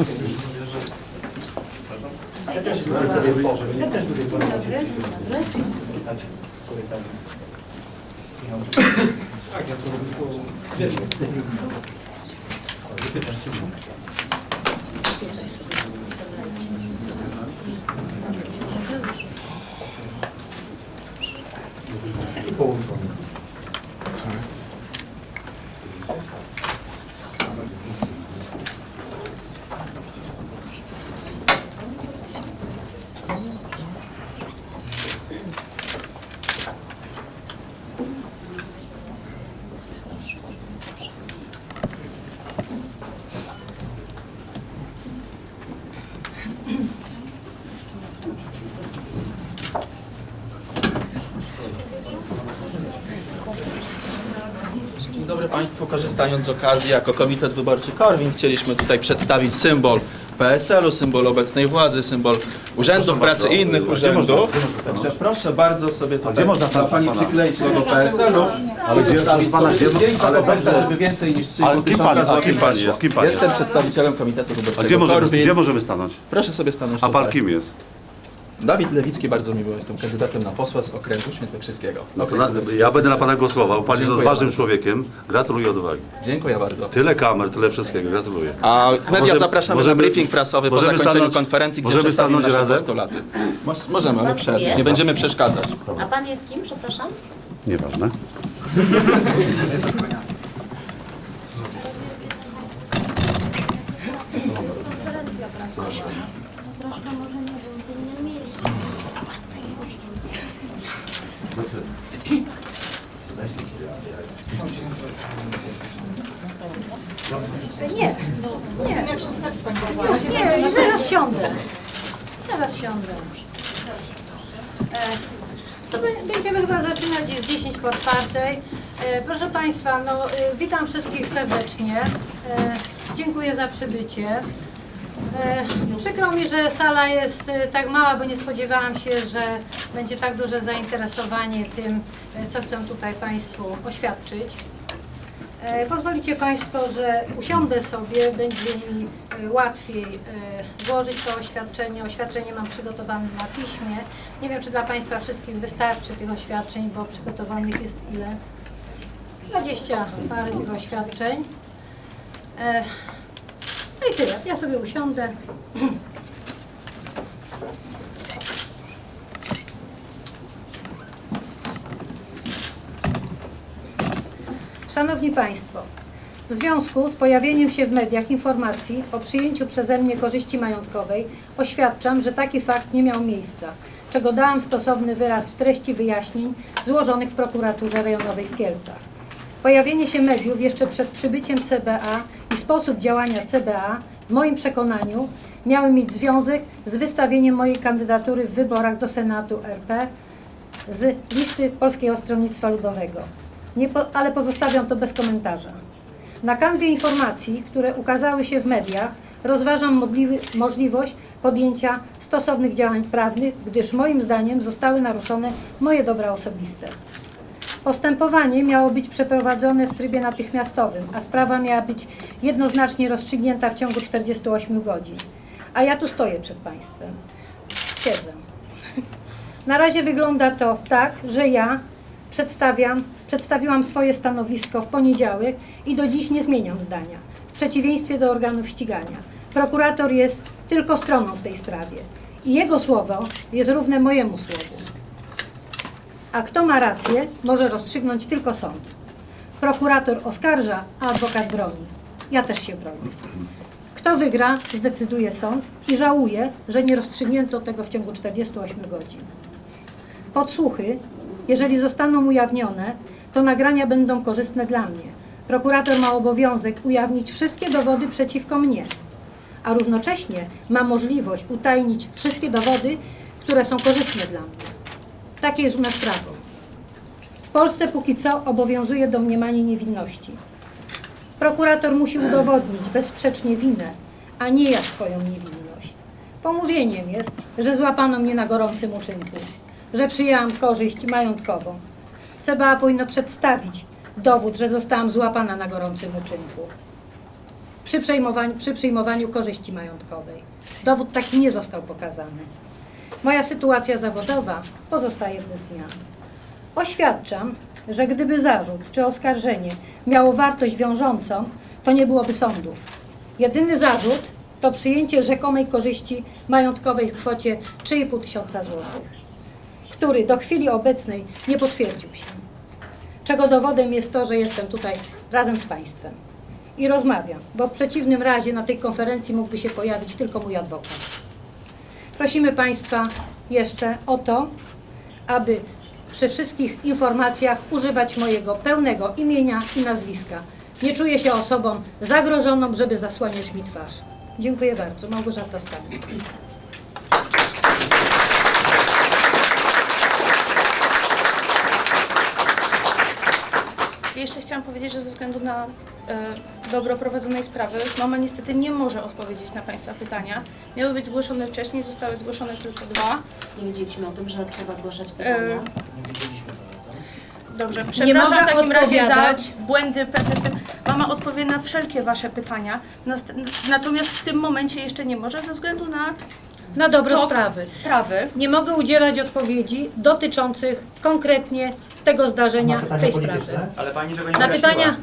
Ja też lubię sobie pożyć. Ja też lubię pożyć. Tak, ja to robię słowo. Wiesz, chcę. Pytasz się. Dzień dobry Państwu. Korzystając z okazji, jako Komitet Wyborczy Korwin chcieliśmy tutaj przedstawić symbol PSL-u, symbol obecnej władzy, symbol urzędów pracy i innych urzędów. Także proszę bardzo sobie tutaj gdzie można dla Pani przykleić logo PSL-u Ale gdzie- pana, gdzie- ale koperta, żeby więcej niż 3,5 Ale kim pan- a kim pan jest? Kim pan Jestem jest? przedstawicielem Komitetu A Wyborczego gdzie możemy, Korwin. gdzie możemy stanąć? Proszę sobie stanąć A pan tutaj. kim jest? Dawid Lewicki, bardzo miło, jestem kandydatem na posła z okręgu świętokrzyskiego. No to na, ja będę na pana głosował. Pan jest Dziękuję odważnym bardzo. człowiekiem. Gratuluję odwagi. Dziękuję bardzo. Tyle kamer, tyle wszystkiego. Gratuluję. A media Możemy- zapraszamy możemy- na briefing prasowy po możemy zakończeniu stanąć- konferencji, gdzie możemy przedstawimy stanąć nasze razem? postulaty. Moż- Możemy, ale jest? Nie będziemy przeszkadzać. A pan jest kim, przepraszam? Nieważne. Nie, nie. Już nie, zaraz siądę. Zaraz siądę. E, To będziemy chyba zaczynać, jest 10 po czwartej. E, Proszę Państwa, no, e, witam wszystkich serdecznie. Dziękuję za przybycie. E, Przykro mi, że sala jest e, tak mała, bo nie spodziewałam się, że będzie tak duże zainteresowanie tym, e, co chcę tutaj Państwu oświadczyć. Pozwolicie Państwo, że usiądę sobie, będzie mi łatwiej złożyć to oświadczenie. Oświadczenie mam przygotowane na piśmie. Nie wiem, czy dla Państwa wszystkich wystarczy tych oświadczeń, bo przygotowanych jest ile? 20 parę tych oświadczeń. No i tyle. Ja sobie usiądę. Szanowni Państwo, w związku z pojawieniem się w mediach informacji o przyjęciu przeze mnie korzyści majątkowej oświadczam, że taki fakt nie miał miejsca, czego dałam stosowny wyraz w treści wyjaśnień złożonych w prokuraturze rejonowej w Kielcach. Pojawienie się mediów jeszcze przed przybyciem CBA i sposób działania CBA w moim przekonaniu miały mieć związek z wystawieniem mojej kandydatury w wyborach do Senatu RP z listy Polskiego Stronnictwa Ludowego. Po, ale pozostawiam to bez komentarza. Na kanwie informacji, które ukazały się w mediach, rozważam modliwy, możliwość podjęcia stosownych działań prawnych, gdyż moim zdaniem zostały naruszone moje dobra osobiste. Postępowanie miało być przeprowadzone w trybie natychmiastowym, a sprawa miała być jednoznacznie rozstrzygnięta w ciągu 48 godzin. A ja tu stoję przed Państwem. Siedzę. Na razie wygląda to tak, że ja przedstawiam, przedstawiłam swoje stanowisko w poniedziałek i do dziś nie zmieniam zdania. W przeciwieństwie do organów ścigania. Prokurator jest tylko stroną w tej sprawie. I jego słowo jest równe mojemu słowu. A kto ma rację, może rozstrzygnąć tylko sąd. Prokurator oskarża, a adwokat broni. Ja też się bronię. Kto wygra, zdecyduje sąd i żałuje, że nie rozstrzygnięto tego w ciągu 48 godzin. Podsłuchy, jeżeli zostaną ujawnione, to nagrania będą korzystne dla mnie. Prokurator ma obowiązek ujawnić wszystkie dowody przeciwko mnie, a równocześnie ma możliwość utajnić wszystkie dowody, które są korzystne dla mnie. Takie jest u nas prawo. W Polsce póki co obowiązuje domniemanie niewinności. Prokurator musi udowodnić bezsprzecznie winę, a nie ja swoją niewinność. Pomówieniem jest, że złapano mnie na gorącym uczynku, że przyjęłam korzyść majątkową. CBA powinno przedstawić dowód, że zostałam złapana na gorącym uczynku. przy przyjmowaniu, przy przyjmowaniu korzyści majątkowej. Dowód taki nie został pokazany. Moja sytuacja zawodowa pozostaje bez zmian. Oświadczam, że gdyby zarzut czy oskarżenie miało wartość wiążącą, to nie byłoby sądów. Jedyny zarzut to przyjęcie rzekomej korzyści majątkowej w kwocie 3,5 tysiąca złotych, który do chwili obecnej nie potwierdził się. Czego dowodem jest to, że jestem tutaj razem z Państwem i rozmawiam, bo w przeciwnym razie na tej konferencji mógłby się pojawić tylko mój adwokat. Prosimy Państwa jeszcze o to, aby przy wszystkich informacjach używać mojego pełnego imienia i nazwiska. Nie czuję się osobą zagrożoną, żeby zasłaniać mi twarz. Dziękuję bardzo. Małgorzata Stanik. Jeszcze chciałam powiedzieć, że ze względu na e, dobro prowadzonej sprawy mama niestety nie może odpowiedzieć na Państwa pytania. Miały być zgłoszone wcześniej, zostały zgłoszone tylko dwa. Nie wiedzieliśmy o tym, że trzeba zgłaszać E, pytania. Dobrze, Nie przepraszam mogę w takim razie za odpowiadać. błędy. Mama odpowie na wszelkie Wasze pytania, Nast- natomiast w tym momencie jeszcze nie może ze względu na Na dobro tok sprawy. sprawy. Nie mogę udzielać odpowiedzi dotyczących konkretnie tego zdarzenia, Na pytania tej polityczne? sprawy. Ale pani nie Na wyjaśniła. pytania,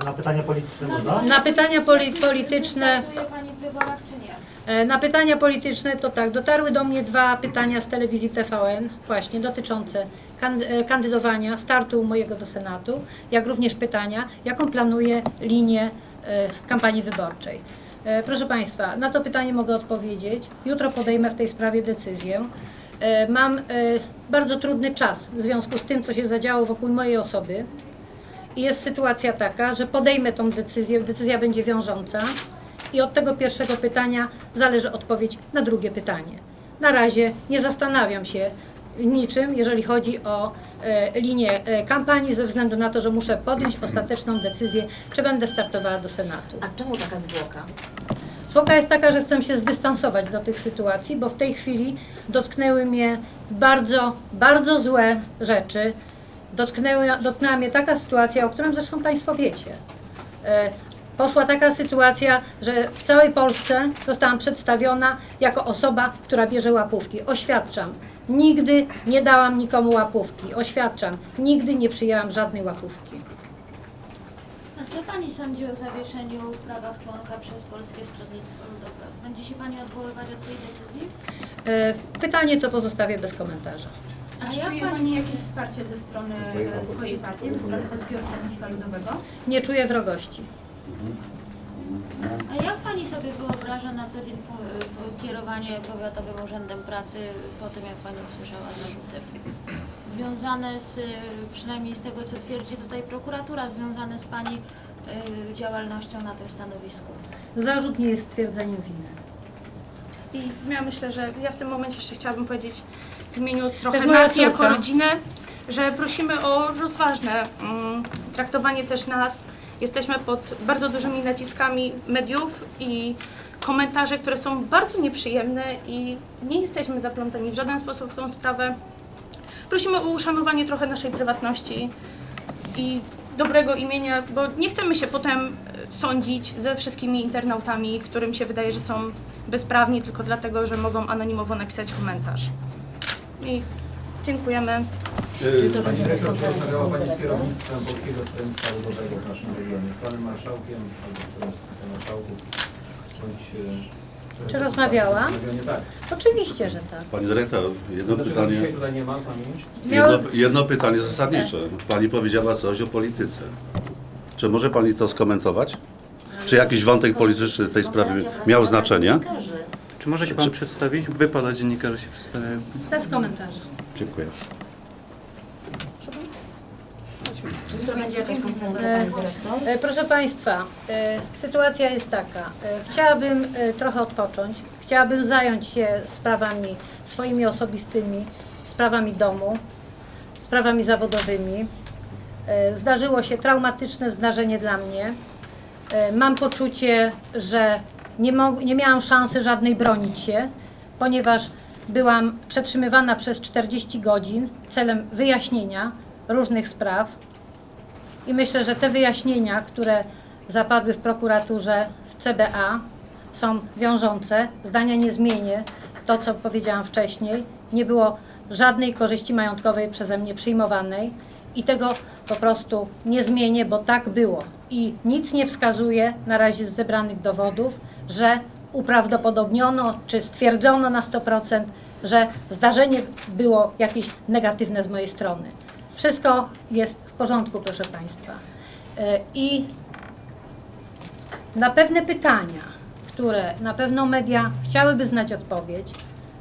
A na pytania polityczne można? na pytania poli, polityczne Pracuje Pani w wyborach czy nie? E, Na pytania polityczne to tak, dotarły do mnie dwa pytania z telewizji TVN, właśnie dotyczące kan- e, kandydowania, startu mojego do Senatu, jak również pytania, jaką planuję linię e, kampanii wyborczej. E, Proszę Państwa, na to pytanie mogę odpowiedzieć. Jutro podejmę w tej sprawie decyzję. E, Mam e, bardzo trudny czas w związku z tym, co się zadziało wokół mojej osoby. I jest sytuacja taka, że podejmę tą decyzję, decyzja będzie wiążąca i od tego pierwszego pytania zależy odpowiedź na drugie pytanie. Na razie nie zastanawiam się niczym, jeżeli chodzi o e, linię kampanii, ze względu na to, że muszę podjąć ostateczną decyzję, czy będę startowała do Senatu. A czemu taka zwłoka? Zwłoka jest taka, że chcę się zdystansować do tych sytuacji, bo w tej chwili dotknęły mnie bardzo, bardzo złe rzeczy. Dotknęły, dotknęła mnie taka sytuacja, o którym zresztą Państwo wiecie. E, Poszła taka sytuacja, że w całej Polsce zostałam przedstawiona jako osoba, która bierze łapówki. Oświadczam, nigdy nie dałam nikomu łapówki. Oświadczam, nigdy nie przyjęłam żadnej łapówki. Pani sądzi o zawieszeniu prawa członka przez Polskie Stronnictwo Ludowe? Będzie się Pani odwoływać od tej decyzji? E, Pytanie to pozostawię bez komentarza. A A czy jak czuje Pani, Pani jakieś wsparcie ze strony e, swojej partii, ze strony Polskiego Stronnictwa Ludowego? Nie czuję wrogości. a jak Pani sobie wyobraża na co dzień kierowanie Powiatowym Urzędem Pracy po tym, jak Pani usłyszała zarzuty? Związane z, y, przynajmniej z tego, co twierdzi tutaj prokuratura, związane z Pani y, działalnością na tym stanowisku? Zarzut nie jest stwierdzeniem winy. I ja myślę, że ja w tym momencie jeszcze chciałabym powiedzieć w imieniu trochę moja nas jako rodziny, że prosimy o rozważne mm, traktowanie też nas. Jesteśmy pod bardzo dużymi naciskami mediów i komentarze, które są bardzo nieprzyjemne i nie jesteśmy zaplątani w żaden sposób w tą sprawę. Prosimy o uszanowanie trochę naszej prywatności i dobrego imienia, bo nie chcemy się potem e, sądzić ze wszystkimi internautami, którym się wydaje, że są bezprawni tylko dlatego, że mogą anonimowo napisać komentarz. I dziękujemy. Jutro Pani będziemy dyrektor, czy konferencja rozmawiała Pani z kierownictwem Polskiego Stronnictwa Ludowego w naszym regionie, z Panem Marszałkiem albo z marszałków, bądź... Czy regionie, tak. Oczywiście, że tak. Pani dyrektor, jedno Dlaczego dzisiaj pytanie, tutaj nie ma jedno, jedno pytanie zasadnicze. Pani powiedziała coś o polityce. Czy może Pani to skomentować? Czy jakiś wątek polityczny w tej sprawie miał znaczenie? Czy może się Pan przedstawić? Wypada dziennikarze się przedstawiają. Bez komentarza. Dziękuję. Czy jutro będzie jakaś konferencja, Pani Dyrektor? E, Proszę Państwa, e, sytuacja jest taka. E, Chciałabym e, trochę odpocząć. Chciałabym zająć się sprawami swoimi osobistymi, sprawami domu, sprawami zawodowymi. E, Zdarzyło się traumatyczne zdarzenie dla mnie. E, Mam poczucie, że nie, mog- nie miałam szansy żadnej bronić się, ponieważ byłam przetrzymywana przez 40 godzin celem wyjaśnienia różnych spraw. I myślę, że te wyjaśnienia, które zapadły w prokuraturze, w CBA są wiążące. Zdania nie zmienię. To, co powiedziałam wcześniej, nie było żadnej korzyści majątkowej przeze mnie przyjmowanej i tego po prostu nie zmienię, bo tak było. I nic nie wskazuje na razie z zebranych dowodów, że uprawdopodobniono czy stwierdzono na 100%, że zdarzenie było jakieś negatywne z mojej strony. Wszystko jest w porządku, proszę Państwa. E, I na pewne pytania, które na pewno media chciałyby znać odpowiedź,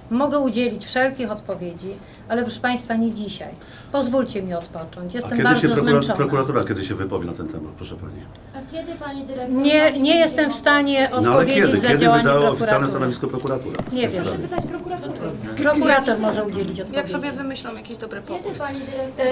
mogę udzielić wszelkich odpowiedzi, ale proszę Państwa, nie dzisiaj. Pozwólcie mi odpocząć. A Jestem kiedy się bardzo prokura- zmęczona. prokuratura kiedy się wypowie na ten temat, proszę pani? A kiedy pani dyrektor... Nie, nie jestem w stanie No ale odpowiedzieć kiedy? za Kiedy działanie wydało oficjalne prokuratury. stanowisko prokuratura? Nie wiem. Pytać prokuraturę. Prokurator może udzielić Jak odpowiedzi. sobie wymyślą jakiś dobry powód. Kiedy pani dyrektor...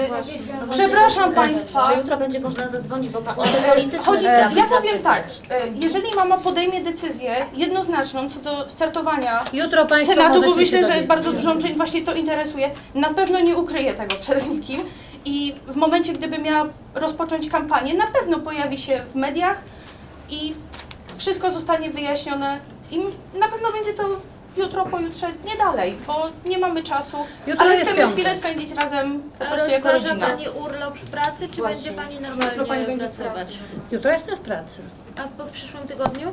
E, Przepraszam Państwa. Czy jutro będzie można zadzwonić, bo pan o te polityczne Chodzi, sprawy ja powiem tak, e, jeżeli mama podejmie decyzję jednoznaczną co do startowania Jutro Państwo Senatu, bo możecie się myślę, że dowiedzieć. bardzo dużą część właśnie to interesuje, na pewno nie ukryje tego przed nikim i w momencie, gdyby miała rozpocząć kampanię, na pewno pojawi się w mediach i wszystko zostanie wyjaśnione i na pewno będzie to jutro, pojutrze, nie dalej, bo nie mamy czasu, Jutro ale jest chcemy piątek. chwilę spędzić razem po A prostu jako rozważa rodzina. pani urlop w pracy, czy będzie pani normalnie pracować? Jutro jestem w pracy. A po w przyszłym tygodniu?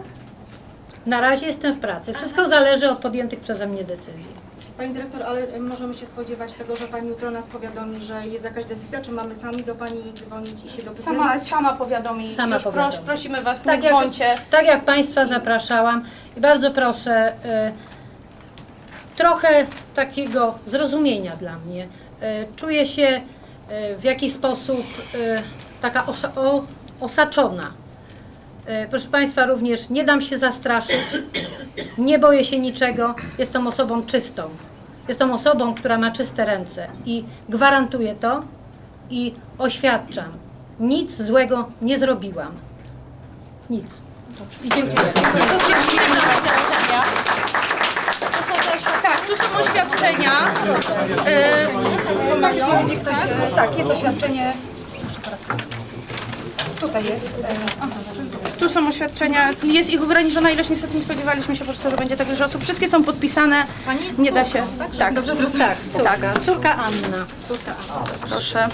Na razie jestem w pracy. Wszystko zależy od podjętych przeze mnie decyzji. Pani dyrektor, ale y, możemy się spodziewać tego, że Pani jutro nas powiadomi, że jest jakaś decyzja, czy mamy sami do Pani dzwonić i się Sama, dopytywać? sama powiadomi, Sama już powiadomi. Proś, prosimy Was, Tak nie jak- dzwońcie. Tak jak Państwa zapraszałam i bardzo proszę y, trochę takiego zrozumienia dla mnie. Y, czuję się y, w jakiś sposób y, taka osza, o, osaczona. Y, proszę Państwa, również nie dam się zastraszyć, nie boję się niczego, jestem osobą czystą. Jestem osobą, która ma czyste ręce i gwarantuję to i oświadczam, nic złego nie zrobiłam. Nic. I dziękuję. Tak, tu są oświadczenia. E, tak, jest oświadczenie. Tutaj jest. e, Aha, Tu są oświadczenia. Jest ich ograniczona ilość, niestety nie spodziewaliśmy się po prostu, że będzie tak dużo osób. Wszystkie są podpisane. Nie da się. Tak, dobrze Tak, córka, córka Anna. Proszę.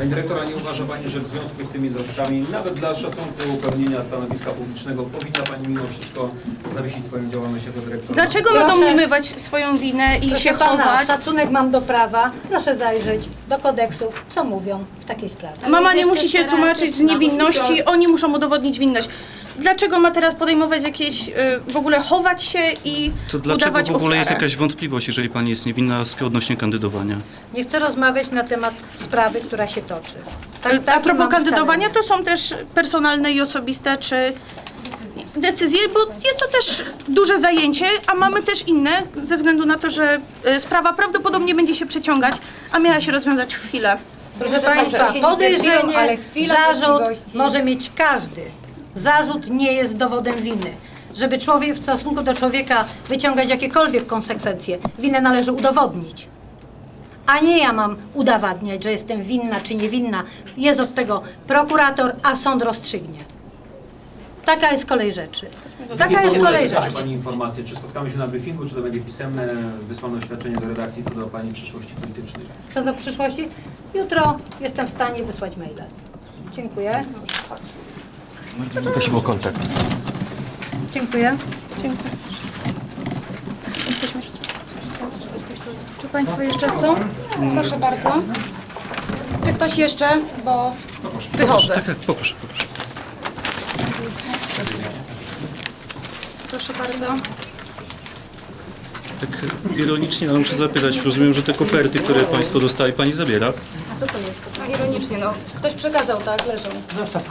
Pani dyrektor, a nie uważa Pani, że w związku z tymi zarzutami, nawet dla szacunku pełnienia stanowiska publicznego, powinna Pani mimo wszystko zawiesić swoją działalność jako dyrektor? Dlaczego Proszę. domniemywać swoją winę i Proszę się pana, chować? szacunek mam do prawa. Proszę zajrzeć do kodeksów, co mówią w takiej sprawie. Mama nie musi się tłumaczyć z niewinności, oni muszą udowodnić winność. Dlaczego ma teraz podejmować jakieś, y, w ogóle chować się i To dlaczego udawać w ogóle jest ofiarę? jakaś wątpliwość, jeżeli pani jest niewinna odnośnie kandydowania? Nie chcę rozmawiać na temat sprawy, która się toczy. Tak, A takie propos mam kandydowania, ustalenie. to są też personalne i osobiste, czy decyzje, bo jest to też duże zajęcie, a mamy też inne, ze względu na to, że y, sprawa prawdopodobnie będzie się przeciągać, a miała się rozwiązać w chwilę. Proszę Państwa, się nie cierpią, podejrzenie, ale chwila zarzut cierpliwości. może mieć każdy. Zarzut nie jest dowodem winy. Żeby człowiek w stosunku do człowieka wyciągać jakiekolwiek konsekwencje, winę należy udowodnić. A nie ja mam udowadniać, że jestem winna czy niewinna. Jest od tego prokurator, a sąd rozstrzygnie. Taka jest kolej rzeczy. Taka jest kolej Proszę rzeczy. Pani informację, czy spotkamy się na briefingu, czy to będzie pisemne, wysłane oświadczenie do redakcji co do Pani przyszłości politycznej? Co do przyszłości, jutro jestem w stanie wysłać maile. Dziękuję. Prosimy o kontakt. Dziękuję. Czy Państwo jeszcze chcą? Proszę bardzo. Czy ktoś jeszcze? Bo wychodzę. Tak, tak, poproszę, poproszę. Proszę bardzo. Tak ironicznie, ale muszę zapytać, rozumiem, że te koperty, które Państwo dostali, Pani zabiera? No ironicznie, no. Ktoś przekazał, tak? Leżą.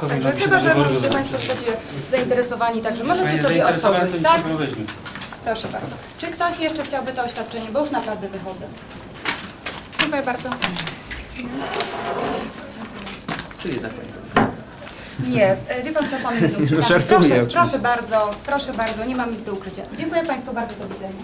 Także chyba, że możecie Państwo chcecie zainteresowani, także możecie sobie otworzyć, tak? Proszę bardzo. Czy ktoś jeszcze chciałby to oświadczenie, bo już naprawdę wychodzę. Dziękuję bardzo. Czy jednak Pani? Nie, e, wie Pan co, Pan nie uczytamy. Żartuję Proszę, proszę bardzo, proszę bardzo, nie mam nic do ukrycia. Dziękuję Państwu bardzo, do widzenia.